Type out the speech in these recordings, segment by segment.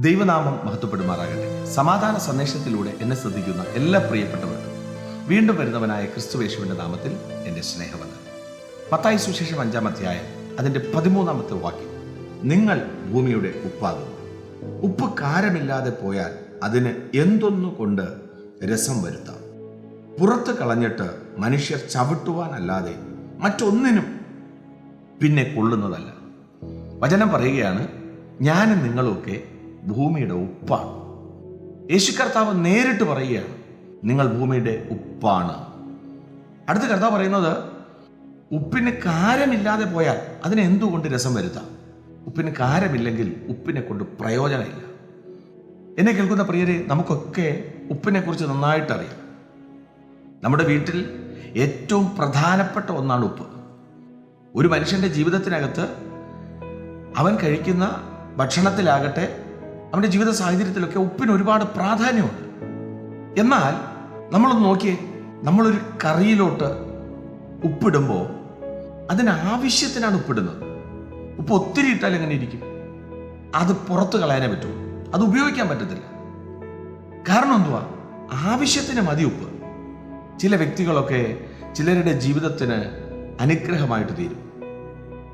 ദൈവനാമം മഹത്വപ്പെടുമാറാകട്ടെ. സമാധാന സന്ദേശത്തിലൂടെ എന്നെ ശ്രദ്ധിക്കുന്ന എല്ലാ പ്രിയപ്പെട്ടവർക്കും വീണ്ടും വരുന്നവനായ ക്രിസ്തുവേശുവിന്റെ നാമത്തിൽ എന്റെ സ്നേഹവന്ദനം. പത്തായി സുശേഷം അഞ്ചാം അധ്യായം അതിന്റെ പതിമൂന്നാമത്തെ വാക്യം. നിങ്ങൾ ഭൂമിയുടെ ഉപ്പാകുന്നു. ഉപ്പ് കാരമില്ലാതെ പോയാൽ അതിന് എന്തൊന്നു കൊണ്ട് രസം വരുത്താം? പുറത്ത് കളഞ്ഞിട്ട് മനുഷ്യർ ചവിട്ടുവാനല്ലാതെ മറ്റൊന്നിനും പിന്നെ കൊള്ളുന്നതല്ല. വചനം പറയുകയാണ് ഞാനും നിങ്ങളുമൊക്കെ ഭൂമിയുടെ ഉപ്പാണ്. യേശു കർത്താവ് നേരിട്ട് പറയുകയാണ് നിങ്ങൾ ഭൂമിയുടെ ഉപ്പാണ്. അടുത്ത കർത്താവ് പറയുന്നത് ഉപ്പിന് കാരമില്ലാതെ പോയാൽ അതിനെ എന്തുകൊണ്ട് രസം വരുത്താം? ഉപ്പിന് കാരമില്ലെങ്കിൽ ഉപ്പിനെ കൊണ്ട് പ്രയോജനമില്ല. എന്നെ കേൾക്കുന്ന പ്രിയരെ നമുക്കൊക്കെ ഉപ്പിനെ കുറിച്ച് നന്നായിട്ട് അറിയാം നമ്മുടെ വീട്ടിൽ ഏറ്റവും പ്രധാനപ്പെട്ട ഒന്നാണ് ഉപ്പ്. ഒരു മനുഷ്യന്റെ ജീവിതത്തിനകത്ത് അവൻ കഴിക്കുന്ന ഭക്ഷണത്തിലാകട്ടെ അവന്റെ ജീവിത സാഹചര്യത്തിലൊക്കെ ഉപ്പിന് ഒരുപാട് പ്രാധാന്യമുണ്ട്. എന്നാൽ നമ്മളൊന്ന് നോക്കിയേ നമ്മളൊരു കറിയിലോട്ട് ഉപ്പിടുമ്പോൾ അതിനാവശ്യത്തിനാണ് ഉപ്പിടുന്നത്. ഉപ്പ് ഒത്തിരി ഇട്ടാൽ എങ്ങനെ ഇരിക്കും? അത് പുറത്ത് കളയാനേ പറ്റൂ. അത് ഉപയോഗിക്കാൻ പറ്റത്തില്ല. കാരണം എന്തുവാ? ആവശ്യത്തിന് മതി ഉപ്പ്. ചില വ്യക്തികളൊക്കെ ചിലരുടെ ജീവിതത്തിന് അനുഗ്രഹമായിട്ട് തീരും.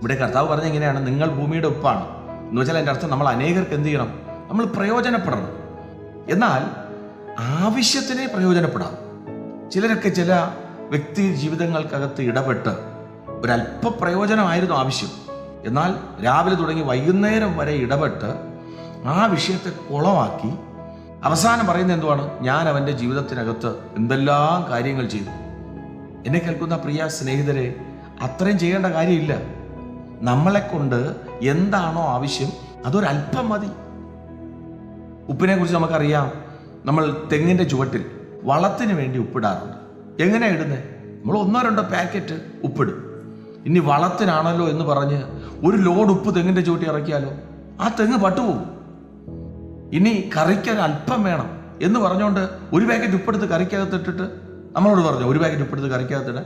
ഇവിടെ കർത്താവ് പറഞ്ഞ എങ്ങനെയാണ് നിങ്ങൾ ഭൂമിയുടെ ഉപ്പാണ്. എന്ന് വെച്ചാൽ എന്റെ അർത്ഥം നമ്മൾ അനേകർക്ക് എന്ത് ചെയ്യണം? നമ്മൾ പ്രയോജനപ്പെടണം. എന്നാൽ ആവശ്യത്തിനെ പ്രയോജനപ്പെടാം. ചിലരൊക്കെ ചില വ്യക്തി ജീവിതങ്ങൾക്കകത്ത് ഇടപെട്ട് ഒരല്പ പ്രയോജനമായിരുന്നു ആവശ്യം. എന്നാൽ രാവിലെ തുടങ്ങി വൈകുന്നേരം വരെ ഇടപെട്ട് ആ വിഷയത്തെ കുളമാക്കി അവസാനം പറയുന്നത് എന്തുവാണ്? ഞാൻ അവന്റെ ജീവിതത്തിനകത്ത് എന്തെല്ലാം കാര്യങ്ങൾ ചെയ്തു. എന്നെ കേൾക്കുന്ന പ്രിയ സ്നേഹിതരെ അത്രയും ചെയ്യേണ്ട കാര്യമില്ല. നമ്മളെ കൊണ്ട് എന്താണോ ആവശ്യം അതൊരല്പം മതി. ഉപ്പിനെ കുറിച്ച് നമുക്കറിയാം. നമ്മൾ തെങ്ങിന്റെ ചുവട്ടിൽ വളത്തിന് വേണ്ടി ഉപ്പിടാറുണ്ട്. എങ്ങനെയാണ് ഇടുന്നത് നമ്മൾ ഒന്നോ രണ്ടോ പാക്കറ്റ് ഉപ്പിടും. ഇനി വളത്തിനാണല്ലോ എന്ന് പറഞ്ഞ് ഒരു ലോഡ് ഉപ്പ് തെങ്ങിന്റെ ചുവട്ടി ഇറക്കിയാലോ? ആ തെങ്ങ് പട്ടുപോകും. ഇനി കറിക്കൊരു അല്പം വേണം എന്ന് പറഞ്ഞുകൊണ്ട് ഒരു പാക്കറ്റ് ഉപ്പെടുത്ത് കറിക്കകത്തിട്ടിട്ട് നമ്മളോട് പറഞ്ഞു ഒരു പാക്കറ്റ് ഉപ്പെടുത്ത് കറിക്കകത്തിടാൻ?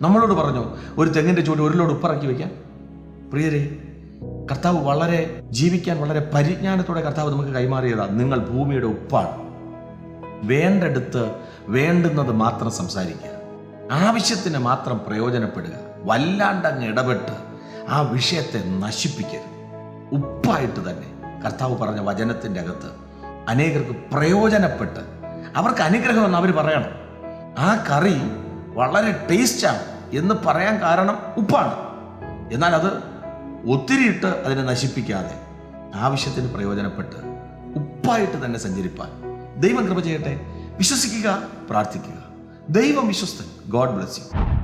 നമ്മളോട് പറഞ്ഞു ഒരു തെങ്ങിന്റെ ചുവട്ടി ഒരു ലോഡ് ഉപ്പിറക്കി വെക്കാം പ്രിയരെ കർത്താവ് വളരെ ജീവിക്കാൻ വളരെ പരിജ്ഞാനത്തോടെ കർത്താവ് നമുക്ക് കൈമാറിയതാണ് നിങ്ങൾ ഭൂമിയുടെ ഉപ്പാണ്. വേണ്ടെടുത്ത് വേണ്ടുന്നത് മാത്രം സംസാരിക്കുക. ആവശ്യത്തിന് മാത്രം പ്രയോജനപ്പെടുക. വല്ലാണ്ടങ്ങ് ഇടപെട്ട് ആ വിഷയത്തെ നശിപ്പിക്കരുത്. ഉപ്പായിട്ട് തന്നെ. കർത്താവ് പറഞ്ഞ വചനത്തിന്റെ അകത്ത് അനേകർക്ക് പ്രയോജനപ്പെട്ട് അവർക്ക് അനുഗ്രഹം എന്ന് അവർ പറയണം. ആ കറി വളരെ ടേസ്റ്റാണ് എന്ന് പറയാൻ കാരണം ഉപ്പാണ്. എന്നാൽ അത് ഒത്തിരി ഇട്ട് അതിനെ നശിപ്പിക്കാതെ ആവശ്യത്തിന് പ്രയോജനപ്പെട്ട് ഉപ്പായിട്ട് തന്നെ സഞ്ചരിപ്പാൻ ദൈവം കൃപ ചെയ്യട്ടെ. വിശ്വസിക്കുക പ്രാർത്ഥിക്കുക. ദൈവം വിശ്വസ്തൻ. God bless you